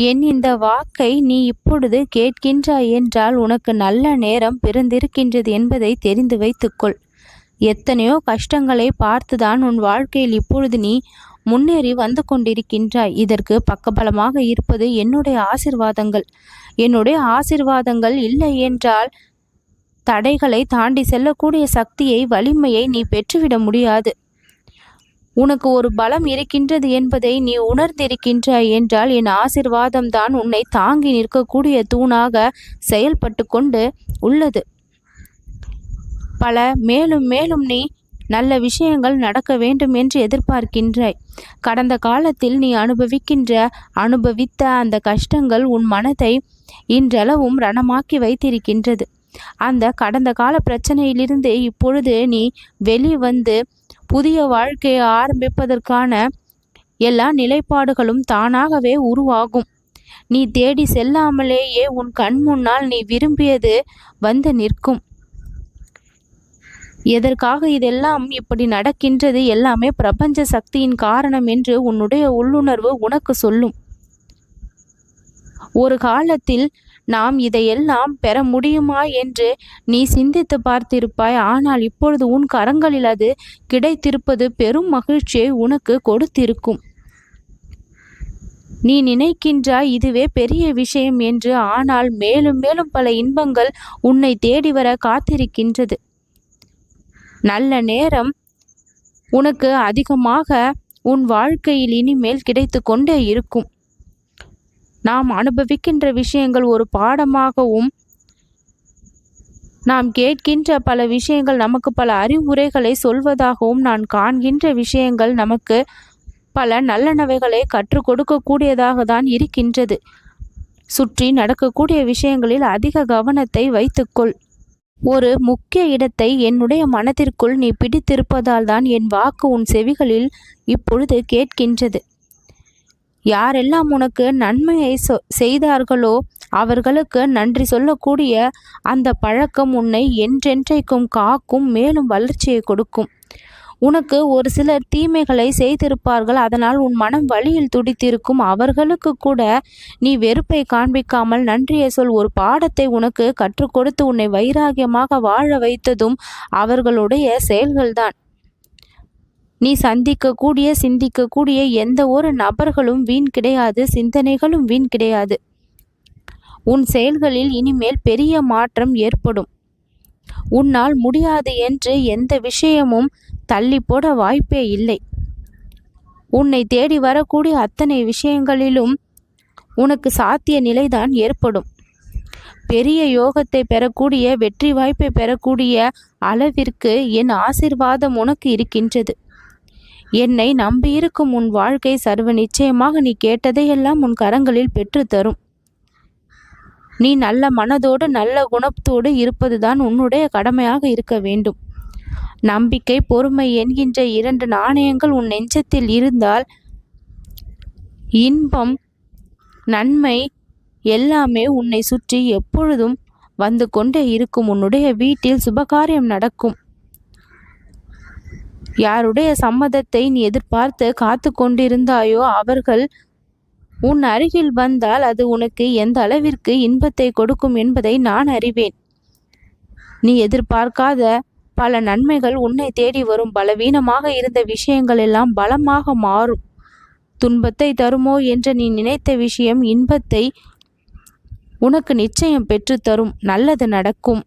என் இந்த வாக்கை நீ இப்பொழுது கேட்கின்றாய் என்றால் உனக்கு நல்ல நேரம் பிறந்திருக்கின்றது என்பதை தெரிந்து வைத்துக்கொள். எத்தனையோ கஷ்டங்களை பார்த்துதான் உன் வாழ்க்கையில் இப்பொழுது நீ முன்னேறி வந்து கொண்டிருக்கின்றாய். இதற்கு பக்கபலமாக இருப்பது என்னுடைய ஆசிர்வாதங்கள். என்னுடைய ஆசிர்வாதங்கள் இல்லை என்றால் தடைகளை தாண்டி செல்லக்கூடிய சக்தியை வலிமையை நீ பெற்றுவிட முடியாது. உனக்கு ஒரு பலம் இருக்கின்றது என்பதை நீ உணர்ந்திருக்கின்றாய் என்றால் என் ஆசிர்வாதம் தான் உன்னை தாங்கி நிற்கக்கூடிய தூணாக செயல்பட்டு கொண்டு உள்ளது. பல மேலும் மேலும் நீ நல்ல விஷயங்கள் நடக்க வேண்டும் என்று எதிர்பார்க்கின்றாய். கடந்த காலத்தில் நீ அனுபவிக்கின்ற அனுபவித்த அந்த கஷ்டங்கள் உன் மனதை இன்றளவும் ரணமாக்கி வைத்திருக்கின்றது. அந்த கடந்த கால பிரச்சனையிலிருந்து இப்பொழுது நீ வெளிவந்து புதிய வாழ்க்கையை ஆரம்பிப்பதற்கான எல்லா நிலைப்பாடுகளும் தானாகவே உருவாகும். நீ தேடி செல்லாமலேயே உன் கண் முன்னால் நீ விரும்பியது வந்து நிற்கும். எதற்காக இதெல்லாம் இப்படி நடக்கின்றது எல்லாமே பிரபஞ்ச சக்தியின் காரணம் என்று உன்னுடைய உள்ளுணர்வு உனக்கு சொல்லும். ஒரு காலத்தில் நாம் இதையெல்லாம் பெற முடியுமா என்று நீ சிந்தித்து பார்த்திருப்பாய். ஆனால் இப்பொழுது உன் கரங்களில் அது கிடைத்திருப்பது பெரும் மகிழ்ச்சியை உனக்கு கொடுத்திருக்கும். நீ நினைக்கின்றாய் இதுவே பெரிய விஷயம் என்று. ஆனால் மேலும் மேலும் பல இன்பங்கள் உன்னை தேடி வர காத்திருக்கின்றது. நல்ல நேரம் உனக்கு அதிகமாக உன் வாழ்க்கையில் இனிமேல் கிடைத்து கொண்டே இருக்கும். நாம் அனுபவிக்கின்ற விஷயங்கள் ஒரு பாடமாகவும் நாம் கேட்கின்ற பல விஷயங்கள் நமக்கு பல அறிவுரைகளை சொல்வதாகவும் நான் காண்கின்ற விஷயங்கள் நமக்கு பல நல்லனவைகளை கற்றுக் கொடுக்கக்கூடியதாக தான் இருக்கின்றது. சுற்றி நடக்கக்கூடிய விஷயங்களில் அதிக கவனத்தை வைத்துக்கொள். ஒரு முக்கிய இடத்தை என்னுடைய மனதிற்குள் நீ பிடித்திருப்பதால் தான் என் வாக்கு உன் செவிகளில் இப்பொழுது கேட்கின்றது. யாரெல்லாம் உனக்கு நன்மையை செய்தார்களோ அவர்களுக்கு நன்றி சொல்லக்கூடிய அந்த பழக்கம் உன்னை என்றென்றைக்கும் காக்கும் மேலும் வளர்ச்சியை கொடுக்கும். உனக்கு ஒரு சிலர் தீமைகளை செய்திருப்பார்கள் அதனால் உன் மனம் வழியில் துடித்திருக்கும் அவர்களுக்கு கூட நீ வெறுப்பை காண்பிக்காமல் நன்றியை சொல். ஒரு பாடத்தை உனக்கு கற்றுக் கொடுத்து உன்னை வைராகியமாக வாழ வைத்ததும் அவர்களுடைய செயல்கள்தான். நீ சந்திக்கக்கூடிய சிந்திக்கக்கூடிய எந்த ஒரு நபர்களும் வீண் கிடையாது சிந்தனைகளும் வீண் கிடையாது. உன் செயல்களில் இனிமேல் பெரிய மாற்றம் ஏற்படும். உன்னால் முடியாது என்று எந்த விஷயமும் தள்ளி போட வாய்ப்பே இல்லை. உன்னை தேடி வரக்கூடிய அத்தனை விஷயங்களிலும் உனக்கு சாத்திய நிலைதான் ஏற்படும். பெரிய யோகத்தை பெறக்கூடிய வெற்றி வாய்ப்பை பெறக்கூடிய அளவிற்கு என் ஆசிர்வாதம் உனக்கு இருக்கின்றது. என்னை நம்பியிருக்கும் உன் வாழ்க்கை சர்வ நிச்சயமாக நீ கேட்டதையெல்லாம் உன் கரங்களில் பெற்று தரும். நீ நல்ல மனதோடு நல்ல குணத்தோடு இருப்பதுதான் உன்னுடைய கடமையாக இருக்க வேண்டும். நம்பிக்கை பொறுமை என்கின்ற இரண்டு நாணயங்கள் உன் நெஞ்சத்தில் இருந்தால் இன்பம் நன்மை எல்லாமே உன்னை சுற்றி எப்பொழுதும் வந்து கொண்டே இருக்கும். உன்னுடைய வீட்டில் சுபகாரியம் நடக்கும். யாருடைய சம்மதத்தை நீ எதிர்பார்த்து காத்து கொண்டிருந்தாயோ அவர்கள் உன் அருகில் வந்தால் அது உனக்கு எந்த அளவிற்கு இன்பத்தை கொடுக்கும் என்பதை நான் அறிவேன். நீ எதிர்பார்க்காத பல நன்மைகள் உன்னை தேடி வரும். பலவீனமாக இருந்த விஷயங்கள் எல்லாம் பலமாக மாறும். துன்பத்தை தருமோ என்று நீ நினைத்த விஷயம் இன்பத்தை உனக்கு நிச்சயம் பெற்று தரும். நல்லது நடக்கும்.